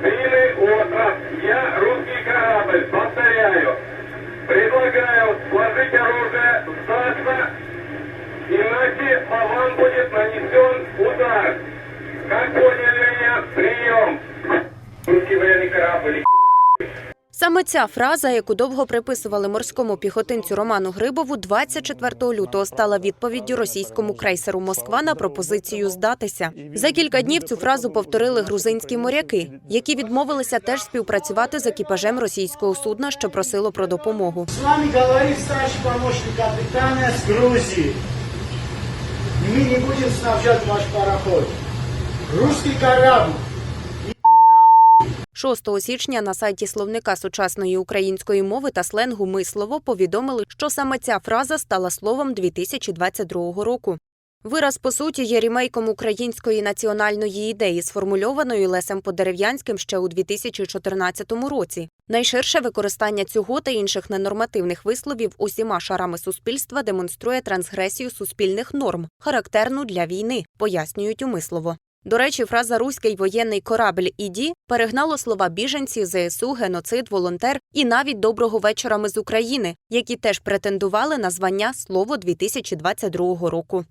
Длинный остров. Я русский корабль. Повторяю. Предлагаю сложить оружие, сдаться, иначе по вам будет нанесен удар. Как поняли меня? Прием. Русский военный корабль. Саме ця фраза, яку довго приписували морському піхотинцю Роману Грибову, 24 лютого стала відповіддю російському крейсеру Москва на пропозицію здатися. За кілька днів цю фразу повторили грузинські моряки, які відмовилися теж співпрацювати з екіпажем російського судна, що просило про допомогу. С вами говорит старший помощник капитана с Грузии. Мы не будем снабжать ваш пароход. Русский корабль. 6 січня на сайті словника сучасної української мови та сленгу «Мислово» повідомили, що саме ця фраза стала словом 2022 року. Вираз, по суті, є рімейком української національної ідеї, сформульованої Лесем Подерев'янським ще у 2014 році. Найширше використання цього та інших ненормативних висловів усіма шарами суспільства демонструє трансгресію суспільних норм, характерну для війни, пояснюють у Мислово. До речі, фраза «руський воєнний корабль іді» перегнало слова біженці, ЗСУ, геноцид, волонтер і навіть доброго вечора ми з України, які теж претендували на звання слово 2022 року.